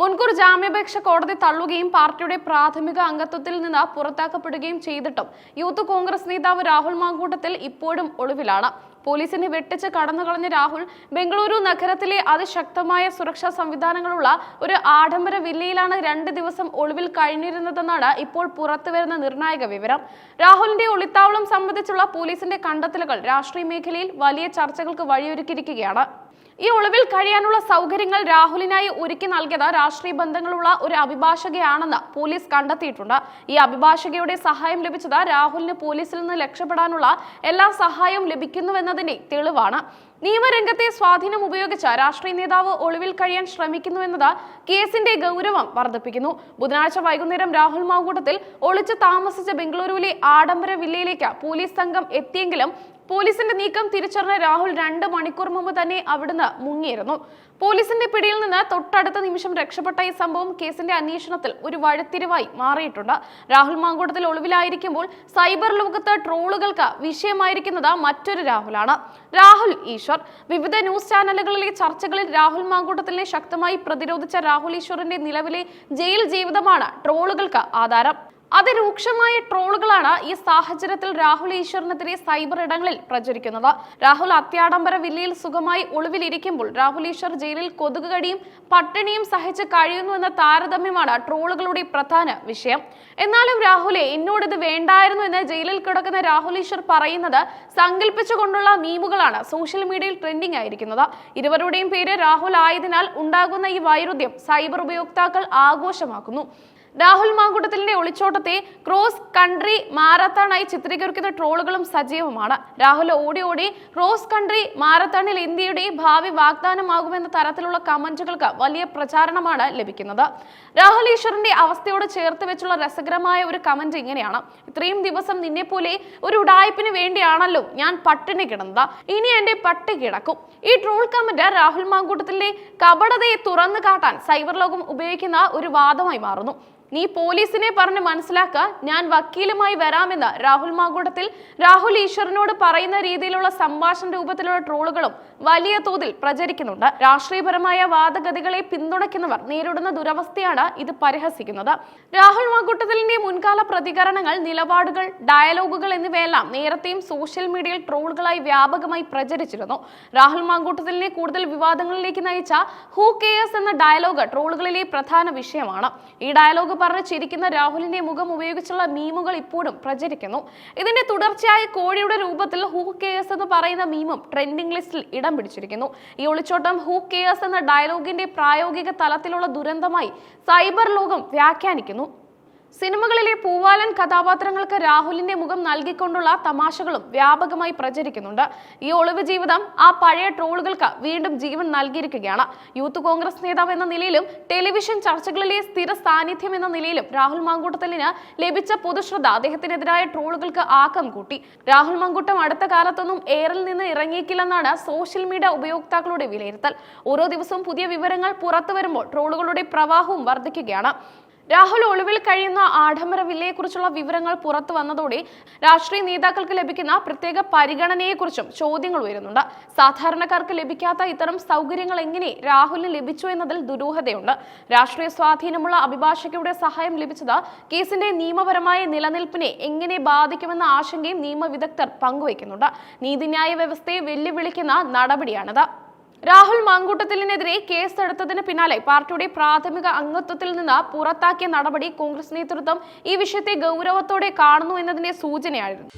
മുൻകൂർ ജാമ്യാപേക്ഷ കോടതി തള്ളുകയും പാർട്ടിയുടെ പ്രാഥമിക അംഗത്വത്തിൽ നിന്ന് പുറത്താക്കപ്പെടുകയും ചെയ്തിട്ടും യൂത്ത് കോൺഗ്രസ് നേതാവ് രാഹുൽ മാങ്കൂട്ടത്തിൽ ഇപ്പോഴും ഒളിവിലാണ്. പോലീസിനെ വെട്ടിച്ച് കടന്നുകളഞ്ഞ രാഹുൽ ബംഗളൂരു നഗരത്തിലെ അതിശക്തമായ സുരക്ഷാ സംവിധാനങ്ങളുള്ള ഒരു ആഡംബര വില്ലയിലാണ് രണ്ട് ദിവസം ഒളിവിൽ കഴിഞ്ഞിരുന്നതെന്നാണ് ഇപ്പോൾ പുറത്തുവരുന്ന നിർണായക വിവരം. രാഹുലിന്റെ ഒളിത്താവളം സംബന്ധിച്ചുള്ള പോലീസിന്റെ കണ്ടെത്തലുകൾ രാഷ്ട്രീയ മേഖലയിൽ വലിയ ചർച്ചകൾക്ക് വഴിയൊരുക്കിയിരിക്കുകയാണ്. ഈ ഒളിവിൽ കഴിയാനുള്ള സൗകര്യങ്ങൾ രാഹുലിനായി ഒരുക്കി നൽകിയത് രാഷ്ട്രീയ ബന്ധങ്ങളുള്ള ഒരു അഭിഭാഷകയാണെന്ന് പോലീസ് കണ്ടെത്തിയിട്ടുണ്ട്. ഈ അഭിഭാഷകയുടെ സഹായം ലഭിച്ചത് രാഹുലിന് പോലീസിൽ നിന്ന് രക്ഷപ്പെടാനുള്ള എല്ലാ സഹായവും ലഭിക്കുന്നുവെന്നതിന്റെ തെളിവാണ്. നിയമരംഗത്തെ സ്വാധീനം ഉപയോഗിച്ച് രാഷ്ട്രീയ നേതാവ് ഒളിവിൽ കഴിയാൻ ശ്രമിക്കുന്നുവെന്നത് കേസിന്റെ ഗൗരവം വർദ്ധിപ്പിക്കുന്നു. ബുധനാഴ്ച വൈകുന്നേരം രാഹുൽ മാങ്കൂട്ടത്തിൽ ഒളിച്ച് താമസിച്ച ബംഗളൂരുവിലെ ആഡംബര വില്ലയിലേക്ക് പോലീസ് സംഘം എത്തിയെങ്കിലും പോലീസിന്റെ നീക്കം തിരിച്ചറിഞ്ഞ രാഹുൽ രണ്ട് മണിക്കൂർ മുമ്പ് തന്നെ അവിടുന്ന് മുങ്ങിയിരുന്നു. പോലീസിന്റെ പിടിയിൽ നിന്ന് തൊട്ടടുത്ത നിമിഷം രക്ഷപ്പെട്ട ഈ സംഭവം കേസിന്റെ അന്വേഷണത്തിൽ ഒരു വഴിത്തിരിവായി മാറിയിട്ടുണ്ട്. രാഹുൽ മാങ്കൂട്ടത്തിൽ ഒളിവിലായിരിക്കുമ്പോൾ സൈബർ ലോകത്ത് ട്രോളുകൾക്ക് വിഷയമായിരിക്കുന്നത് മറ്റൊരു രാഹുലാണ്. രാഹുൽ ഈശ്വർ വിവിധ ന്യൂസ് ചാനലുകളിലെ ചർച്ചകളിൽ രാഹുൽ മാങ്കൂട്ടത്തിനെ ശക്തമായി പ്രതിരോധിച്ച രാഹുൽ ഈശ്വറിന്റെ നിലവിലെ ജയിൽ ജീവിതമാണ് ട്രോളുകൾക്ക് ആധാരം. അതിരൂക്ഷമായ ട്രോളുകളാണ് ഈ സാഹചര്യത്തിൽ രാഹുൽ ഈശ്വറിനെതിരെ സൈബർ ഇടങ്ങളിൽ പ്രചരിക്കുന്നത്. രാഹുൽ അത്യാഡംബര വില്ലയിൽ സുഖമായി ഒളിവിലിരിക്കുമ്പോൾ രാഹുൽ ഈശ്വർ ജയിലിൽ കൊതുക് കടിയും പട്ടിണിയും സഹിച്ച് കഴിയുന്നുവെന്ന താരതമ്യമാണ് ട്രോളുകളുടെ പ്രധാന വിഷയം. എന്നാലും രാഹുലെ എന്നോട് ഇത് വേണ്ടായിരുന്നു എന്ന് ജയിലിൽ കിടക്കുന്ന രാഹുൽ ഈശ്വർ പറയുന്നത് സങ്കല്പിച്ചുകൊണ്ടുള്ള മീമുകളാണ് സോഷ്യൽ മീഡിയയിൽ ട്രെൻഡിംഗ് ആയിരിക്കുന്നത്. ഇരുവരുടെയും പേര് രാഹുൽ ആയതിനാൽ ഉണ്ടാകുന്ന ഈ വൈരുദ്ധ്യം സൈബർ ഉപയോക്താക്കൾ ആഘോഷമാക്കുന്നു. രാഹുൽ മാങ്കുട്ടത്തിലിന്റെ ഒളിച്ചോട്ടത്തെ ക്രോസ് കൺട്രി മാരത്തണായി ചിത്രീകരിക്കുന്ന ട്രോളുകളും സജീവമാണ്. രാഹുൽ ഓടി ഓടി ക്രോസ് കൺട്രി മാരത്തണിൽ ഇന്ത്യയുടെ ഭാവി വാഗ്ദാനമാകുമെന്ന തരത്തിലുള്ള കമന്റുകൾക്ക് വലിയ പ്രചാരണമാണ് ലഭിക്കുന്നത്. രാഹുൽ ഈശ്വറിന്റെ അവസ്ഥയോട് ചേർത്ത് വെച്ചുള്ള രസകരമായ ഒരു കമന്റ് ഇങ്ങനെയാണ്. ഇത്രയും ദിവസം നിന്നെ പോലെ ഒരു ഉടായ്പിന് വേണ്ടിയാണല്ലോ ഞാൻ പട്ടിണി കിടന്നത്. ഇനി എന്റെ പട്ടി കിടക്കും. ഈ ട്രോൾ കമന്റ് രാഹുൽ മാങ്കൂട്ടത്തിന്റെ കപടതയെ തുറന്നു കാട്ടാൻ സൈബർ ലോകം ഉപയോഗിക്കുന്ന ഒരു വാദമായി മാറുന്നു. നീ പോലീസിനെ പറഞ്ഞ് മനസ്സിലാക്ക ഞാൻ വക്കീലുമായി വരാമെന്ന് രാഹുൽ മാങ്കൂട്ടത്തിൽ രാഹുൽ ഈശ്വറിനോട് പറയുന്ന രീതിയിലുള്ള സംഭാഷണ രൂപത്തിലുള്ള ട്രോളുകളും വലിയ തോതിൽ പ്രചരിക്കുന്നുണ്ട്. രാഷ്ട്രീയപരമായ വാദഗതികളെ പിന്തുണയ്ക്കുന്നവർ നേരിടുന്ന ദുരവസ്ഥയാണ് ഇത് പരിഹസിക്കുന്നത്. രാഹുൽ മാങ്കൂട്ടത്തിലിന്റെ മുൻകാല പ്രതികരണങ്ങൾ നിലപാടുകൾ ഡയലോഗുകൾ എന്നിവയെല്ലാം നേരത്തെയും സോഷ്യൽ മീഡിയയിൽ ട്രോളുകളായി വ്യാപകമായി പ്രചരിച്ചിരുന്നു. രാഹുൽ മാങ്കൂട്ടത്തിലിനെ കൂടുതൽ വിവാദങ്ങളിലേക്ക് നയിച്ച ഹൂ കെയേഴ്സ് എന്ന ഡയലോഗ് ട്രോളുകളിലെ പ്രധാന വിഷയമാണ്. ഈ ഡയലോഗ് പറഞ്ഞ് ചിരിക്കുന്ന രാഹുലിന്റെ മുഖം ഉപയോഗിച്ചുള്ള മീമുകൾ ഇപ്പോഴും പ്രചരിക്കുന്നു. ഇതിന്റെ തുടർച്ചയായ കോഴിയുടെ രൂപത്തിൽ ഹൂ കെയേഴ്സ് എന്ന് പറയുന്ന മീമും ട്രെൻഡിംഗ് ലിസ്റ്റിൽ ഇടം പിടിച്ചിരിക്കുന്നു. ഈ ഒളിച്ചോട്ടം ഹൂ കെയേഴ്സ് എന്ന ഡയലോഗിന്റെ പ്രായോഗിക തലത്തിലുള്ള ദുരന്തമായി സൈബർ ലോകം വ്യാഖ്യാനിക്കുന്നു. സിനിമകളിലെ പൂവാലൻ കഥാപാത്രങ്ങൾക്ക് രാഹുലിന്റെ മുഖം നൽകിക്കൊണ്ടുള്ള തമാശകളും വ്യാപകമായി പ്രചരിക്കുന്നുണ്ട്. ഈ ഒളിവ് ജീവിതം ആ പഴയ ട്രോളുകൾക്ക് വീണ്ടും ജീവൻ നൽകിയിരിക്കുകയാണ്. യൂത്ത് കോൺഗ്രസ് നേതാവ് എന്ന നിലയിലും ടെലിവിഷൻ ചർച്ചകളിലെ സ്ഥിര സാന്നിധ്യം എന്ന നിലയിലും രാഹുൽ മാങ്കൂട്ടത്തലിന് ലഭിച്ച പൊതുശ്രദ്ധ അദ്ദേഹത്തിനെതിരായ ട്രോളുകൾക്ക് ആക്കം കൂട്ടി. രാഹുൽ മങ്കൂട്ടം അടുത്ത കാലത്തൊന്നും എയറിൽ നിന്ന് ഇറങ്ങിയിക്കില്ലെന്നാണ് സോഷ്യൽ മീഡിയ ഉപയോക്താക്കളുടെ വിലയിരുത്തൽ. ഓരോ ദിവസവും പുതിയ വിവരങ്ങൾ പുറത്തു വരുമ്പോൾ ട്രോളുകളുടെ പ്രവാഹവും വർദ്ധിക്കുകയാണ്. രാഹുൽ ഒളിവിൽ കഴിയുന്ന ആഡംബര വില്ലയെക്കുറിച്ചുള്ള വിവരങ്ങൾ പുറത്തു വന്നതോടെ രാഷ്ട്രീയ നേതാക്കൾക്ക് ലഭിക്കുന്ന പ്രത്യേക പരിഗണനയെക്കുറിച്ചും ചോദ്യങ്ങൾ ഉയരുന്നുണ്ട്. സാധാരണക്കാർക്ക് ലഭിക്കാത്ത ഇത്തരം സൗകര്യങ്ങൾ എങ്ങനെ രാഹുലിന് ലഭിച്ചു എന്നതിൽ ദുരൂഹതയുണ്ട്. രാഷ്ട്രീയ സ്വാധീനമുള്ള അഭിഭാഷകയുടെ സഹായം ലഭിച്ചത് കേസിന്റെ നിയമപരമായ നിലനിൽപ്പിനെ എങ്ങനെ ബാധിക്കുമെന്ന ആശങ്കയും നിയമവിദഗ്ധർ പങ്കുവയ്ക്കുന്നുണ്ട്. നീതിന്യായ വ്യവസ്ഥയെ വെല്ലുവിളിക്കുന്ന നടപടിയാണിത്. രാഹുൽ മാങ്കൂട്ടത്തിലിനെതിരെ കേസെടുത്തതിന് പിന്നാലെ പാർട്ടിയുടെ പ്രാഥമിക അംഗത്വത്തിൽ നിന്ന് പുറത്താക്കിയ നടപടി കോൺഗ്രസ് നേതൃത്വം ഈ വിഷയത്തെ ഗൗരവത്തോടെ കാണുന്നു എന്നതിന്റെ സൂചനയായിരുന്നു.